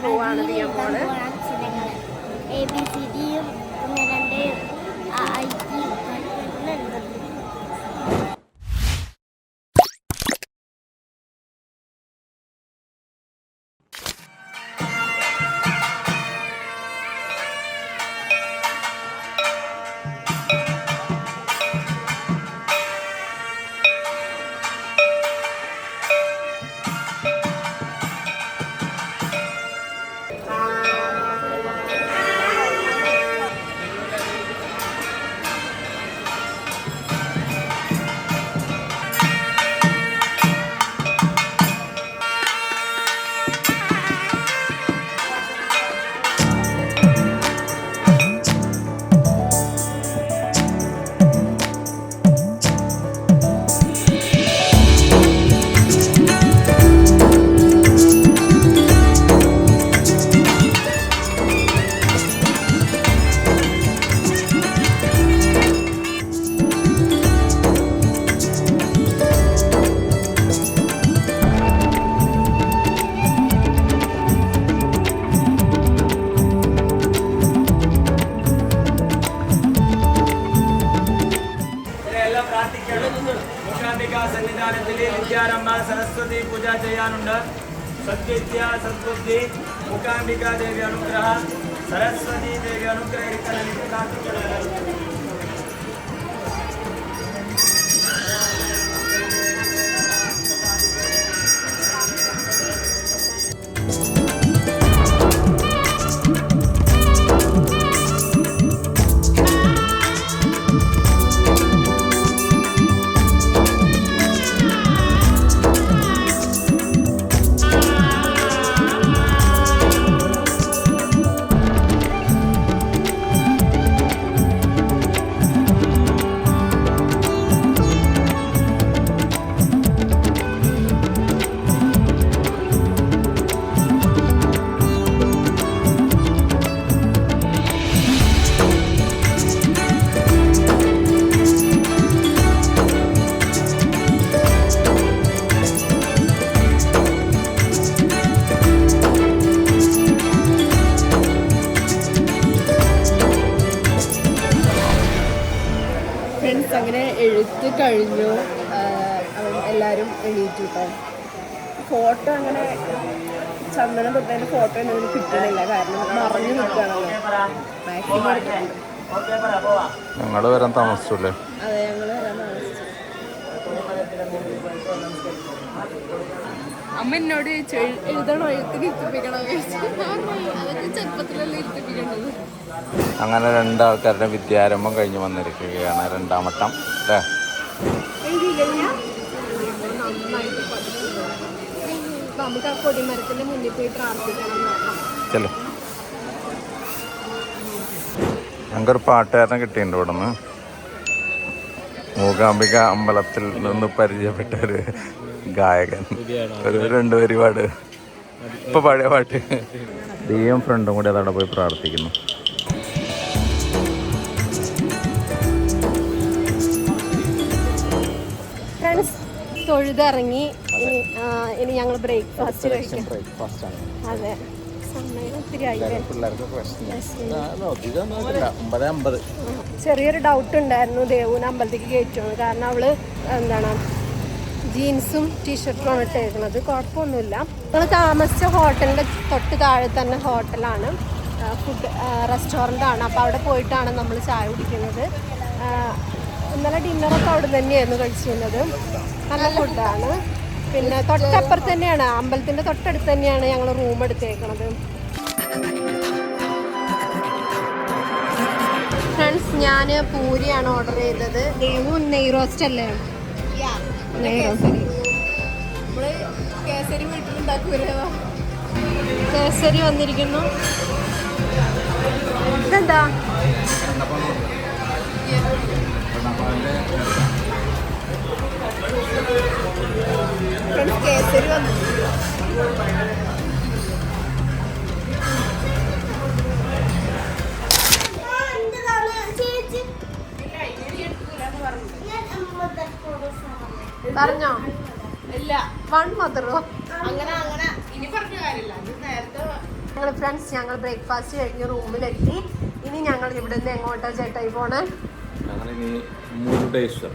പോവാണ് ദിയമോൾ ഫോട്ടോ അങ്ങനെ ചന്ദനം തൊട്ടതിന്റെ ഫോട്ടോ ഒന്നും കിട്ടണില്ല. കാരണം മറഞ്ഞു നിൽക്കുകയാണല്ലോ മാക്സിമം ഞങ്ങൾ വരാൻ താമസിച്ചല്ലേ? അതെ ഞങ്ങൾ വരാൻ താമസിച്ചു. അമ്മ എന്നോട് ചോദിച്ചു "എഴു- എഴുതണോ? എഴുത്തിന് ഇരുത്തിപ്പിക്കണോ അതൊക്കെ ചെറുപ്പത്തിലല്ലേ ഇരുത്തിപ്പിക്കേണ്ടത് അങ്ങനെ രണ്ടാൾക്കാരുടെ വിദ്യാരംഭം കഴിഞ്ഞ് വന്നിരിക്കുകയാണ് രണ്ടാമട്ടം അല്ലേ? കൊടിമരത്തിന്റെ പ്രാർത്ഥിക്കണം. ചെല്ലോ. ഞങ്ങൾക്കൊരു പാട്ടുകാരനെ കിട്ടിയിട്ടുണ്ട് ഇവിടെ നിന്ന് മൂകാംബിക അമ്പലത്തിൽ നിന്ന് പരിചയപ്പെട്ട ഒരു ഗായകൻ. ഒരു രണ്ട് പരിപാട്. ഇപ്പൊ പഴയ പാട്ട്. ദൈവം ഫ്രണ്ടും കൂടി അതവിടെ പോയി പ്രാർത്ഥിക്കുന്നു. തൊഴുതിറങ്ങി. ഇനി ആ, ഇനി ഞങ്ങൾ ബ്രേക്ക്ഫാസ്റ്റ് കഴിക്കാം അതെ. സമയം ഒത്തിരി ആയില്ലേ? ഒമ്പത് അമ്പത് ചെറിയൊരു ഡൗട്ട് ഉണ്ടായിരുന്നു ദേവൂന് അമ്പലത്തേക്ക് കയറ്റുമെന്ന്. കാരണം അവൾ എന്താണ് ജീൻസും ടീഷർട്ടുമാണ് ഇട്ടേക്കുന്നത്. കുഴപ്പമൊന്നുമില്ല. ഞങ്ങൾ താമസിച്ച ഹോട്ടലിന്റെ തൊട്ട് താഴെ തന്നെ ഹോട്ടലാണ്. ഫുഡ് റെസ്റ്റോറന്റ് ആണ്. അപ്പോൾ അവിടെ പോയിട്ടാണ് നമ്മൾ ചായ കുടിക്കുന്നത്. ആ, ഇന്നലെ ഡിന്നറൊക്കെ അവിടെ തന്നെയായിരുന്നു കഴിച്ചിരുന്നത്. നല്ല ഫുഡാണ്. പിന്നെ തൊട്ടപ്പുറത്ത് തന്നെയാണ് അമ്പലത്തിന്റെ തൊട്ടടുത്ത് തന്നെയാണ് ഞങ്ങൾ റൂം എടുത്തേക്കണത്. ഫ്രണ്ട്സ് ഞാൻ പൂരിയാണ് ഓർഡർ ചെയ്തത്. ദേവു നെയ് റോസ്റ്റ് അല്ലേ? കേസരി വന്നിരിക്കുന്നു. ഇതെന്താ? പറഞ്ഞോ? ഇല്ല. വൺ മാത്രോ അങ്ങനെ അങ്ങനെ. ഇനി പറഞ്ഞ കാര്യമില്ല. ഇത് നേരത്തെ ഞങ്ങൾ ഫ്രണ്ട്സ് ഞങ്ങൾ ബ്രേക്ക്ഫാസ്റ്റ് കഴിഞ്ഞ് റൂമിലെത്തി ഇനി ഞങ്ങൾ ഇവിടെ നിന്ന് എങ്ങോട്ടാ ചേട്ടായി പോണേ? ഞങ്ങളിനി മുരുടേശ്വർ.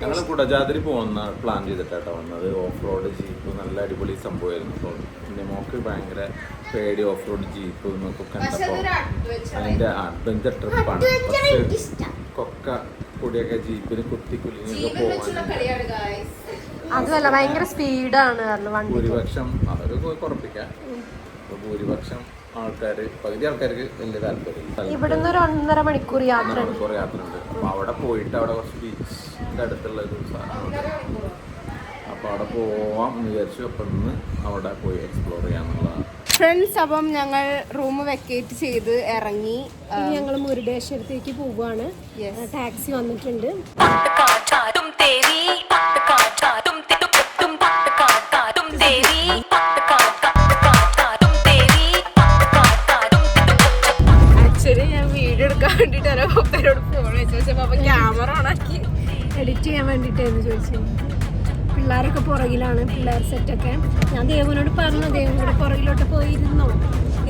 ഞങ്ങൾ കുടജാതിരി പോകുന്ന പ്ലാൻ ചെയ്തിട്ടാട്ടോ വന്നത്. ഓഫ് റോഡ് ജീപ്പ് നല്ല അടിപൊളി സംഭവമായിരുന്നു. അപ്പോൾ എന്റെ മോക്ക് ഭയങ്കര പേടി ഓഫ് റോഡ് ജീപ്പ് എന്നൊക്കെ കണ്ടപ്പോൾ അതിന്റെ അഡ്വഞ്ചർ ട്രിപ്പാണ് പക്ഷേ കൊക്ക കൂടിയൊക്കെ ജീപ്പിന് കുത്തി കുലിങ്ങൊക്കെ പോകാൻ അതല്ല ഭയങ്കര സ്പീഡാണ് ഭൂരിപക്ഷം അതൊക്കെ കുറപ്പിക്കാം. ഭൂരിപക്ഷം ആൾക്കാർ പകുതി ആൾക്കാർക്ക് വലിയ താല്പര്യം. ഇവിടുന്ന് ഒരു ഒന്നര മണിക്കൂർ യാത്ര ഉണ്ട്. കുറേ യാത്ര ഉണ്ട് അപ്പോൾ അവിടെ പോയിട്ട് അവിടെ കുറച്ച് ബീച്ചിന്റെ അടുത്തുള്ള ഒരു സ്ഥലമാണ്. അപ്പോൾ അവിടെ പോവാം എന്ന് വിചാരിച്ചു. അപ്പം ഇന്ന് അവിടെ പോയി എക്സ്പ്ലോർ ചെയ്യാന്നുള്ളതാണ്. ഫ്രണ്ട്സ് അപ്പം ഞങ്ങൾ റൂം വെക്കേറ്റ് ചെയ്ത് ഇറങ്ങി. ഞങ്ങൾ മുരുടേശ്വരത്തേക്ക് പോവുകയാണ് ടാക്സി വന്നിട്ടുണ്ട്. പുറകിലാണ് പിള്ളേർ സെറ്റൊക്കെ. ഞാൻ ദേവനോട് പറഞ്ഞു ദേവൻ കൂടെ പുറകിലോട്ട് പോയിരുന്നു.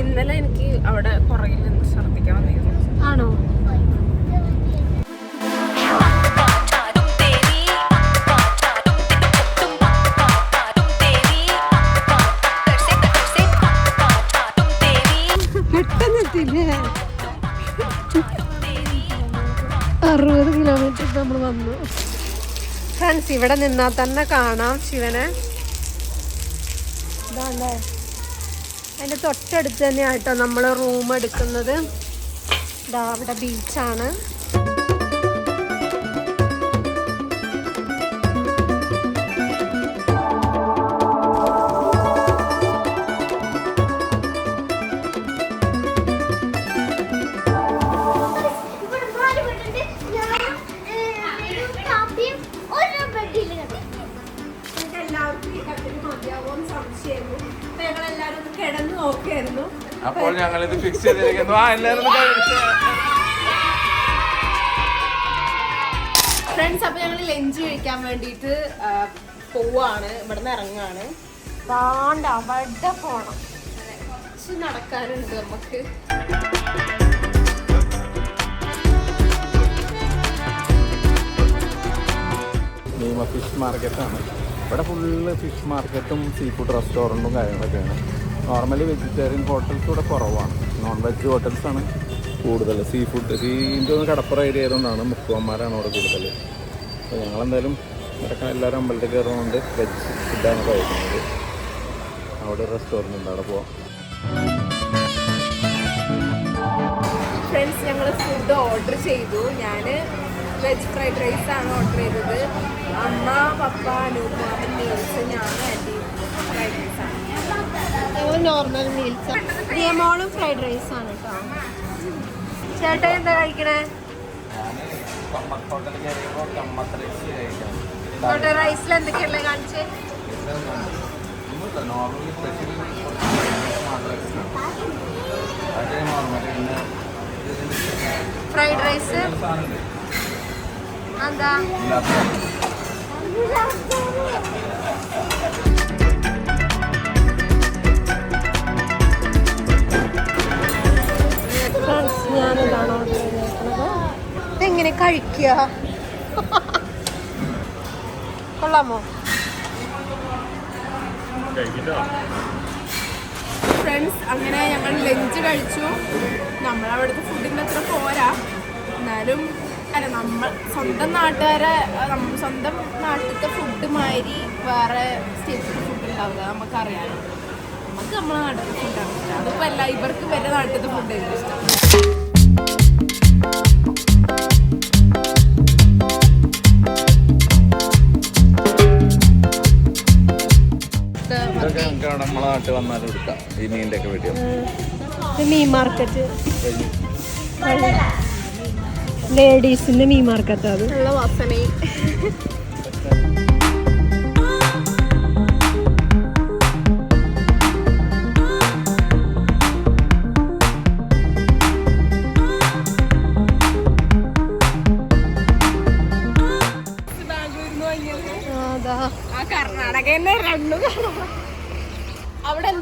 ഇന്നലെ എനിക്ക് അവിടെ പുറകിൽ നിന്ന് ശ്രദ്ധിക്കാൻ ആണോ? അറുപത് കിലോമീറ്റർ നമ്മൾ വന്നു. ഫ്രണ്ട്സ് ഇവിടെ നിന്നാൽ തന്നെ കാണാം ശിവനെ. ഇതാണ്ടേ അതിന്റെ തൊട്ടടുത്ത് തന്നെയാട്ടോ നമ്മൾ റൂം എടുക്കുന്നത്. ഇതാ അവിടെ ബീച്ചാണ് ചെയ്തിരിക്കുന്നു. ആ എല്ലാവരും. ഫ്രണ്ട്സ് അപ്പൊ ഞങ്ങൾ ലഞ്ച് കഴിക്കാൻ വേണ്ടിയിട്ട് ആ, പോവാണ്. ഇവിടുന്ന് ഇറങ്ങാണ്. താണ്ട അവിടെ പോണം. കുറച്ച് നടക്കാനുണ്ട് നമുക്ക്. നീമ ഫിഷ് മാർക്കറ്റാണ്. ഇവിടെ ഫുള്ള് ഫിഷ് മാർക്കറ്റും സീ ഫുഡ് റെസ്റ്റോറന്റും കാര്യങ്ങളൊക്കെയാണ്. നോർമലി വെജിറ്റേറിയൻ ഹോട്ടൽസ് ഇവിടെ കുറവാണ്. നോൺ വെജ് ഹോട്ടൽസാണ് കൂടുതൽ സീ ഫുഡ് സീന്റെ ഒന്ന് കടപ്പുറ ഏരിയ ആയതുകൊണ്ടാണ് മുക്കുവന്മാരാണ് അവിടെ കൂടുതൽ അപ്പോൾ ഞങ്ങളെന്തായാലും ഇടയ്ക്ക് എല്ലാവരും അമ്പലത്തിൽ കയറുന്നതുകൊണ്ട് വെജ് ഫുഡാണ് കഴിക്കുന്നത്. അവിടെ റെസ്റ്റോറന്റ് ഉണ്ട്. അവിടെ പോവാം. ഫ്രണ്ട്സ് ഞങ്ങൾ ഫുഡ് ഓർഡർ ചെയ്തു. ഞാൻ വെജ് ഫ്രൈഡ് റൈസ് ആണ് ഓർഡർ ചെയ്തത്. അമ്മ പപ്പ അനൂപ് മീൽസ് ഞാൻ ആന്റി ഫ്രൈഡ് റൈസ് ആണ്. ഞങ്ങൾ നോർമൽ മീൽസ് നിയമോളും ഫ്രൈഡ് റൈസ് ആണ് കേട്ടോ ചേട്ടാ എന്താ കഴിക്കണേ? ചോട്ടെ റൈസിൽ എന്തൊക്കെയുള്ള കാണിച്ചേ? ഫ്രൈഡ് റൈസ് എന്താ? കഴിക്കുക കൊള്ളാമോ? ഫ്രണ്ട്സ് അങ്ങനെ ഞങ്ങൾ ലഞ്ച് കഴിച്ചു. നമ്മളവിടുത്തെ ഫുഡിന്റെ അത്ര പോരാ. എന്നാലും അല്ല നമ്മൾ സ്വന്തം നാട്ടുകാരെ സ്വന്തം നാട്ടിലത്തെ ഫുഡ് മാതിരി വേറെ സ്റ്റേറ്റ് ഫുഡ് ഉണ്ടാവില്ല നമുക്കറിയാം. നമുക്ക് നമ്മളെ നാട്ടിലത്തെ ഫുഡാണ് അതിപ്പോൾ അല്ല ഇവർക്ക് വരെ നാട്ടിലത്തെ ഫുഡ് ഇഷ്ടം. നമ്മളെ നാട്ടിൽ വന്നാലും എടുക്കാം. ഈ മീനിന്റെ ഒക്കെ വീട്ടിൽ മീൻ മാർക്കറ്റ് ലേഡീസിന്റെ മീൻ മാർക്കറ്റ് അത്. നല്ല വാസനയും. കർണാടക തന്നെ രണ്ടു അവിടെ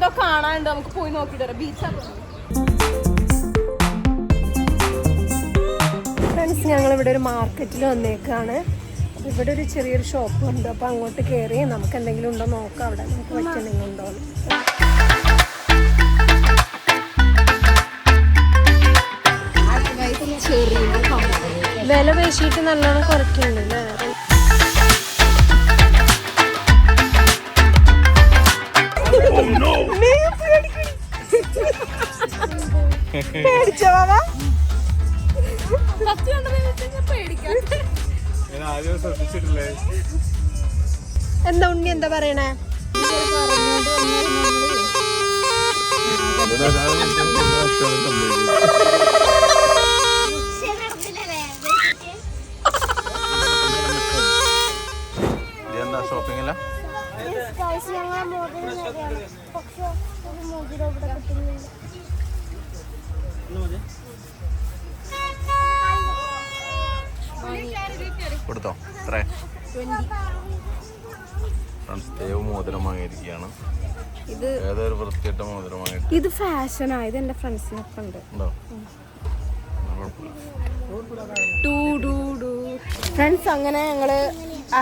എന്തോ കാണാനുണ്ട്. നമുക്ക് പോയി നോക്കിട്ട് വരാം. ബീച്ചാണ് ഫ്രണ്ട്സ് ഞങ്ങൾ ഇവിടെ ഒരു മാർക്കറ്റിൽ വന്നേക്കാണ്. ഇവിടെ ഒരു ചെറിയൊരു ഷോപ്പ് ഉണ്ട്. അപ്പൊ അങ്ങോട്ട് കയറി നമുക്ക് എന്തെങ്കിലും ഉണ്ടോ നോക്കാം. അവിടെ നമുക്ക് പറ്റുന്നെങ്കിലും ഉണ്ടോ വില പേശിയിട്ട് നല്ലോണം കുറയ്ക്കുന്നുണ്ട് അല്ലേ? എന്താ ഉണ്ണി എന്താ പറയണേ? എന്താ ഷോപ്പിംഗ് ഞങ്ങളെ മോതിരം പക്ഷെ ഒരു മോതിരം ഇവിടെ കിട്ടുന്നില്ല. കൊടുത്തോ? എത്ര ഫ്രണ്ട്സ് ദേവ് മോതിരം വാങ്ങിയിരിക്കുകയാണ് ഇത് ഏതൊരു വൃത്തിയിട്ട മോതിരം വാങ്ങിയിട്ട് ഇത് ഫാഷൻ ആയത് എന്റെ ഫ്രണ്ട്സിനൊക്കെ ഉണ്ട്? ഉണ്ടോ ടൂ ഡൂ ഡൂ ഫ്രണ്ട്സ് അങ്ങനെ ഞങ്ങൾ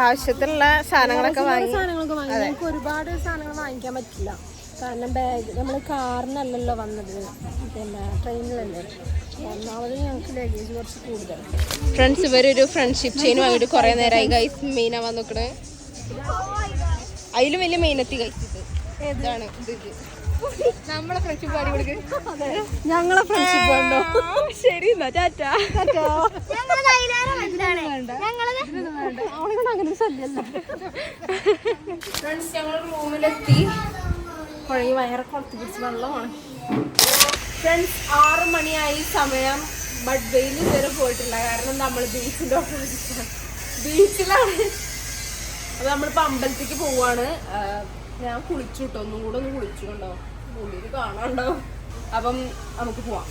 ആവശ്യത്തിനുള്ള സാധനങ്ങളൊക്കെ വാങ്ങി സാധനങ്ങളൊക്കെ വാങ്ങി. ഒരുപാട് സാധനങ്ങൾ വാങ്ങിക്കാൻ പറ്റില്ല. കാരണം ബാഗ് നമ്മൾ കാറിനല്ലല്ലോ വന്നത്. പിന്നെ ട്രെയിനിലല്ലേ ഒന്നാമത് ഞങ്ങൾക്ക് ലഗേജ് കുറച്ച് കൂടുതൽ ഫ്രണ്ട്സ് ഇവരൊരു ഫ്രണ്ട്ഷിപ്പ് ചെയിൻ വാങ്ങിയിട്ട് കുറെ നേരമായി ഗൈസ് മീന വന്നിക്കണ്. അതിലും വലിയ മീനത്തി ഗൈസ് ഇത് ഇതാണ്. ഇത് ഇത്. നമ്മളെ ഫ്രണ്ട്ഷിപ്പ് പാടി കൊടുക്കും. ഞങ്ങളെ ഫ്രണ്ട്ഷിപ്പ് ഉണ്ടോ? ശരി എന്നാ. അങ്ങനെ ശല്യല്ല. ഫ്രണ്ട്സ് ഞങ്ങൾ റൂമിലെത്തി കുഴങ്ങി വയറെ കുളത്തി പിടിച്ച് വെള്ളമാണ്. ഫ്രണ്ട്സ് ആറ് മണിയായി സമയം ബട്ട് വെയിൽ ഇതുവരെ പോയിട്ടില്ല. കാരണം നമ്മൾ ബീച്ചിന്റെ ഓപ്പോസിറ്റാണ് ബീച്ചിലാണ് അപ്പൊ നമ്മളിപ്പോ അമ്പലത്തേക്ക് പോവാണ്. ഞാൻ കുളിച്ചു കേട്ടോ ഒന്നും കൂടെ ഒന്ന് കുളിച്ചു കൊണ്ടോ. ഉള്ളിൽ കാണാണ്ടോ അപ്പം നമുക്ക് പോവാം.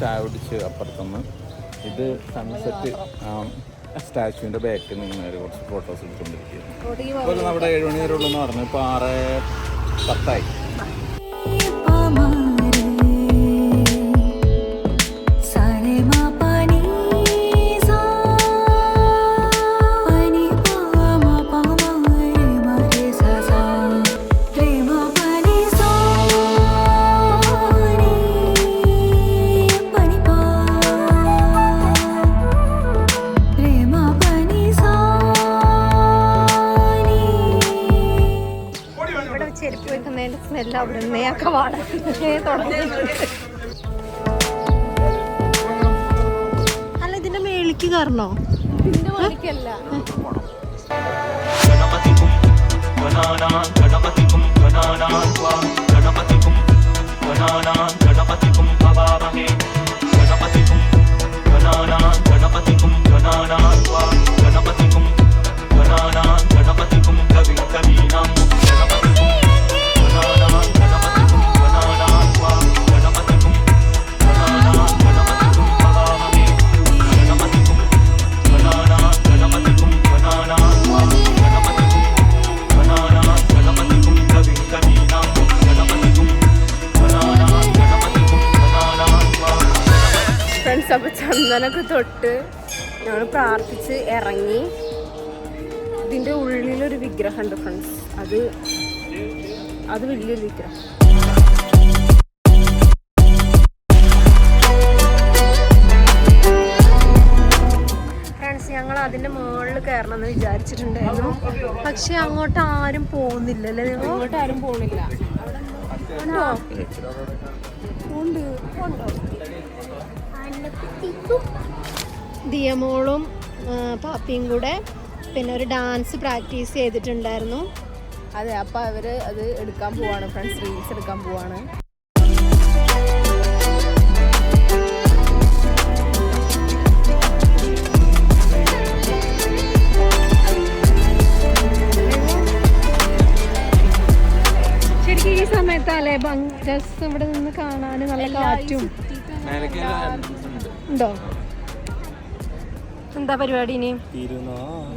ചായ കുടിച്ച് അപ്പുറത്തുനിന്ന്. ഇത് സൺസെറ്റ് സ്റ്റാച്ചുവിന്റെ ബാക്കിൽ നിന്ന് കുറച്ച് ഫോട്ടോസ് എടുത്തുകൊണ്ടിരിക്കുകയാണ്. ഇപ്പോൾ നമ്മുടെ ഏഴ് മണി വരെ ഉള്ളൂ പറഞ്ഞു ഇപ്പോൾ ആറ് പത്തായി. സ്നേഹമാണ്. അല്ല ഇതിന്റെ മേളിക്ക് കയറണോ? ഗണപതിക്കും ഗണപതിക്കും ഗണപതിക്കും കാലൊക്കെ തൊട്ട് ഞങ്ങൾ പ്രാർത്ഥിച്ച് ഇറങ്ങി. ഇതിന്റെ ഉള്ളിലൊരു വിഗ്രഹം ഉണ്ട് ഫ്രണ്ട്സ് അത് അത് വലിയൊരു വിഗ്രഹം. ഫ്രണ്ട്സ് ഞങ്ങൾ മുകളിൽ കയറണം എന്ന് വിചാരിച്ചിട്ടുണ്ടായിരുന്നു. പക്ഷെ അങ്ങോട്ട് ആരും പോകുന്നില്ല അങ്ങോട്ട് ആരും പോകുന്നില്ല ഉണ്ടോ ഉണ്ടോ ദിയമോളും പാപ്പിയും കൂടെ പിന്നെ ഒരു ഡാൻസ് പ്രാക്ടീസ് ചെയ്തിട്ടുണ്ടായിരുന്നു. അതെ അപ്പൊ അവർ അത് എടുക്കാൻ പോവാണ് ഫ്രണ്ട്സ് റീൽസ് എടുക്കാൻ പോവാണ്. ശരിക്കും ഈ സമയത്തല്ലേ രസം ഇവിടെ നിന്ന് കാണാൻ നല്ല കാറ്റും? ഉണ്ടോ? എന്താ പരിപാടി ഇനി?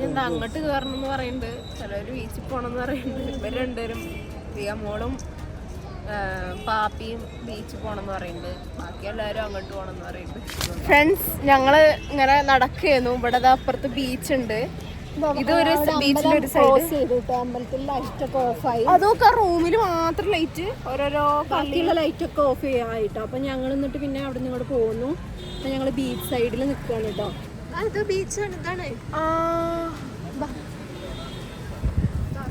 എന്താ അങ്ങോട്ട് കയറണം എന്ന് പറയുന്നുണ്ട് ചിലവര് ബീച്ചിൽ പോണം എന്ന് പറയുന്നുണ്ട് ഇവർ രണ്ടുപേരും ആ, പാപ്പിയും ബീച്ചിൽ പോണം എന്ന് പറയുന്നുണ്ട് ബാക്കി എല്ലാവരും അങ്ങോട്ട് പോണം എന്ന് പറയുന്നുണ്ട് ഫ്രണ്ട്സ് ഞങ്ങൾ ഇങ്ങനെ നടക്കുകയായിരുന്നു ഇവിടെ ദാ അപ്പുറത്ത് ബീച്ച് ഉണ്ട്. ഇതൊരു ബീച്ചിന്റെ ഒരു സൈഡ് അമ്പലത്തിൽ ലൈറ്റ് ഒക്കെ ഓഫായി അതൊക്കെ റൂമിൽ മാത്രം ലൈറ്റ് ഓരോരോ ബാക്കിയുള്ള ലൈറ്റ് ഒക്കെ ഓഫ് ചെയ്യാട്ടോ അപ്പൊ ഞങ്ങൾ എന്നിട്ട് പിന്നെ അവിടെ നിന്ന് ഇങ്ങോട്ട് പോകുന്നു അപ്പൊ ഞങ്ങൾ ബീച്ച് സൈഡിൽ നിൽക്കുകയാണ് കേട്ടോ അത് ബീച്ചാണ് ഇതാണ്. ആ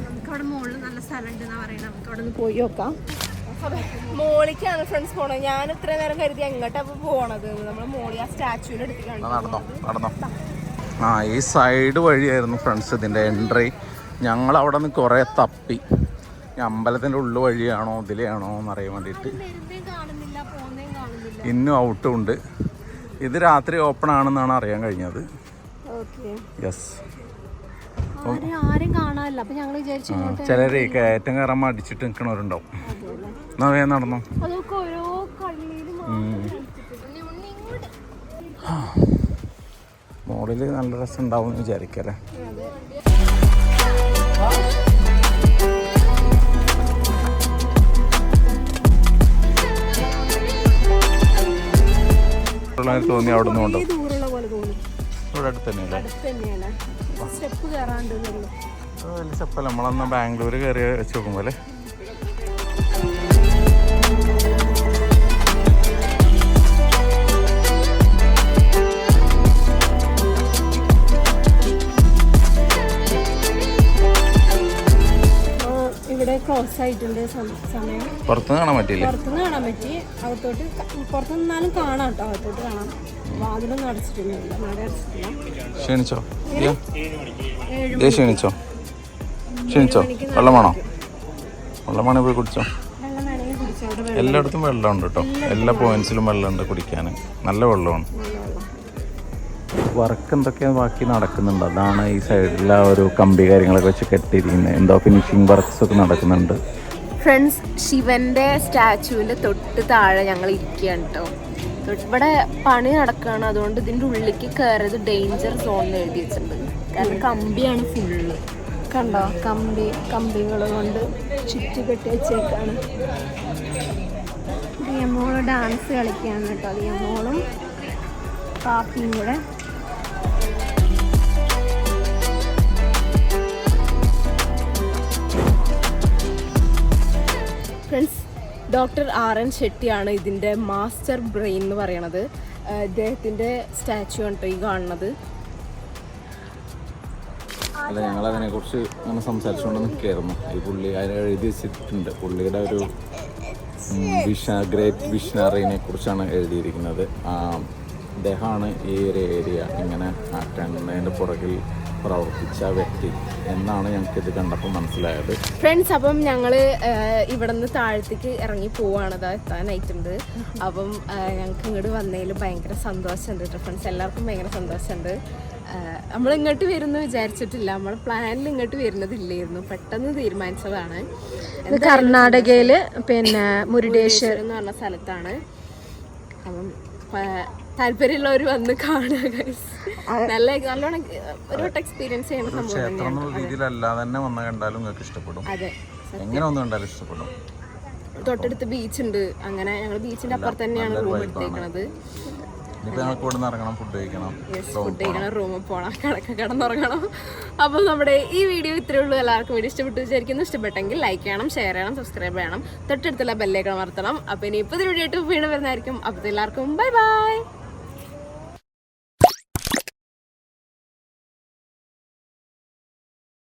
നമുക്ക് അവിടെ മുകളിൽ നല്ല സ്ഥലം ഉണ്ട് എന്നാ പറയുന്നത് നമുക്ക് അവിടെ നിന്ന് പോയി നോക്കാം. മോളിക്കാണ് ഫ്രണ്ട്സ് പോണത് ഞാൻ ഇത്ര നേരം കരുതി എങ്ങോട്ടാ പോണത്. നമ്മൾ മോളി ആ സ്റ്റാച്ചുവിന്റെ അടുത്ത് നടന്നോ നടന്നോ. ആ ഈ സൈഡ് വഴിയായിരുന്നു ഫ്രണ്ട്സ് ഇതിന്റെ എൻട്രി ഞങ്ങൾ അവിടെ നിന്ന് കുറേ തപ്പി. അമ്പലത്തിന്റെ ഉള്ളു വഴിയാണോ ഇതിലെയാണോ എന്നറിയാൻ വേണ്ടിയിട്ട്. ഇന്നും ഔട്ടും ഉണ്ട്. ഇത് രാത്രി ഓപ്പൺ ആണെന്നാണ് അറിയാൻ കഴിഞ്ഞത്. യെസ് ചിലർ കയറ്റം കയറാൻ മടിച്ചിട്ട് നിൽക്കണവരുണ്ടാവും എന്നാ വേഗം നടന്നോ. മോളിൽ നല്ല രസം ഉണ്ടാവും എന്ന് വിചാരിക്കല്ലേ? തോന്നി അവിടെ നിന്ന് കൊണ്ടോ ഇവിടെ അടുത്ത് തന്നെയല്ലേ അടുത്ത് തന്നെയാണ് സ്റ്റെപ്പ് കയറാണ്ട് എന്നുള്ളൂ അത് വലിയ സ്റ്റെപ്പല്ല നമ്മളന്ന് ബാംഗ്ലൂർ കയറി വെച്ച് നോക്കുമ്പോൾ അല്ലേ? ക്ലോസ് ആയിട്ടുണ്ട് സമയം. പുറത്തുനിന്ന് കാണാൻ പറ്റിയില്ലേ? പുറത്തുനിന്ന് കാണാൻ പറ്റി. അകത്തോട്ട് പുറത്തു നിന്നാലും കാണാം കേട്ടോ. അകത്തോട്ട് കാണാം. വാതിലൊന്നും അടച്ചിട്ടൊന്നുമില്ല നട അടച്ചിട്ടില്ല. ക്ഷീണിച്ചോ? ഇയ്യോ. ക്ഷീണിച്ചോ? ക്ഷീണിച്ചോ? വെള്ളം വേണോ? വെള്ളം വേണേ പോയി കുടിച്ചോ. എല്ലായിടത്തും വെള്ളമുണ്ട് കേട്ടോ. എല്ലാ പോയിന്റ്സിലും വെള്ളമുണ്ട് കുടിക്കാൻ. നല്ല വെള്ളമാണ്. വർക്ക് എന്തൊക്കെയാണ് ബാക്കി നടക്കുന്നുണ്ട്? അതാണ് ഈ സൈഡിൽ ആ ഒരു കമ്പി കാര്യങ്ങളൊക്കെ വെച്ച് കെട്ടിയിരിക്കുന്നത് എന്തോ ഫിനിഷിങ് വർക്ക്സ് ഒക്കെ നടക്കുന്നുണ്ട്. ഫ്രണ്ട്സ് ശിവന്റെ സ്റ്റാച്ചുവിന്റെ തൊട്ട് താഴെ ഞങ്ങൾ ഇരിക്കുകയാണ് കേട്ടോ ഇവിടെ പണി നടക്കുകയാണ് അതുകൊണ്ട് ഇതിന്റെ ഉള്ളിലേക്ക് കയറിയത് ഡേഞ്ചർ എന്ന് എഴുതി വെച്ചിട്ടുണ്ട്. കാരണം കമ്പിയാണ് ഫുള്ള് കണ്ടോ? കമ്പി കമ്പികൾ കൊണ്ട് ചുറ്റി കെട്ടി വെച്ചേക്കാണ്. ഡാൻസ് കളിക്കുകയാണ് കേട്ടോ ദിയമോളും പാപ്പിയും കൂടെ ഫ്രണ്ട്സ് ഡോക്ടർ ആർ എൻ ഷെട്ടിയാണ് ഇതിന്റെ മാസ്റ്റർ ബ്രെയിൻ എന്ന് പറയണത്. ഇദ്ദേഹത്തിന്റെ സ്റ്റാച്ചു ആണ് ഈ കാണുന്നത്. അല്ല ഞങ്ങൾ അതിനെക്കുറിച്ച് അങ്ങനെ സംസാരിച്ചുകൊണ്ട് നിൽക്കുകയായിരുന്നു. ഈ പുള്ളി അതിനെ എഴുതി വെച്ചിട്ടുണ്ട്. പുള്ളിയുടെ ഒരു വിഷ ഗ്രേറ്റ് വിഷണറിനെ കുറിച്ചാണ് എഴുതിയിരിക്കുന്നത്. അദ്ദേഹമാണ് ഈ ഒരു ഏരിയ ഇങ്ങനെ ആക്കുന്നതിന്റെ പുറകിൽ പ്രവർത്തിച്ച വ്യക്തി എന്നാണ് ഞങ്ങൾക്ക് ഇത് കണ്ടപ്പോൾ മനസ്സിലായത്. ഫ്രണ്ട്സ് അപ്പം ഞങ്ങൾ ഇവിടെ നിന്ന് താഴത്തേക്ക് ഇറങ്ങി പോവാണ് ഇതാ എത്താനായിട്ടുണ്ട് അപ്പം ഞങ്ങൾക്ക് ഇങ്ങോട്ട് വന്നതിൽ ഭയങ്കര സന്തോഷമുണ്ട് കേട്ടോ ഫ്രണ്ട്സ് എല്ലാവർക്കും ഭയങ്കര സന്തോഷമുണ്ട്. നമ്മൾ ഇങ്ങോട്ട് വരുന്ന വിചാരിച്ചിട്ടില്ല. നമ്മൾ പ്ലാനിൽ ഇങ്ങോട്ട് വരുന്നതില്ലായിരുന്നു. പെട്ടെന്ന് തീരുമാനിച്ചതാണ്. കർണാടകയിൽ കർണാടകയിൽ പിന്നെ മുരുടേശ്വർ മുരുടേശ്വരം എന്ന് പറഞ്ഞ സ്ഥലത്താണ്. അപ്പം താല്പര്യമുള്ളവർ വന്ന് കാണുക. നല്ല നല്ലോണം ഒരു വട്ടം എക്സ്പീരിയൻസ് ചെയ്യുന്ന സംഭവം രീതിയിലല്ലാതെ തന്നെ വന്ന് കണ്ടാലും നിങ്ങൾക്ക് ഇഷ്ടപ്പെടും. അതെ. എങ്ങനെ വന്ന് കണ്ടാലും ഇഷ്ടപ്പെടും. തൊട്ടടുത്ത് ബീച്ച് ഉണ്ട്. അങ്ങനെ ഞങ്ങൾ ബീച്ചിന്റെ അപ്പുറത്ത് തന്നെയാണ് റൂം എടുത്തേക്കണത്. ഫുഡ് കഴിക്കണം റൂമിൽ പോകണം കിടക്ക കിടന്നുറങ്ങണം. അപ്പോൾ നമ്മുടെ ഈ വീഡിയോ ഇത്രയേ ഉള്ളൂ. എല്ലാവർക്കും വീഡിയോ ഇഷ്ടപ്പെട്ടു വിചാരിക്കുന്നു. ഇഷ്ടപ്പെട്ടെങ്കിൽ ലൈക്ക് ചെയ്യണം ഷെയർ ചെയ്യണം സബ്സ്ക്രൈബ് ചെയ്യണം. തൊട്ടടുത്തുള്ള ബെല്ലേക്ക് അമർത്തണം. അപ്പോൾ ഇനി ഇപ്പോൾ വീഡിയോ ആയിട്ട് വീണ്ടും വരുന്നതായിരിക്കും. അപ്പോൾ എല്ലാവർക്കും ബൈ ബൈ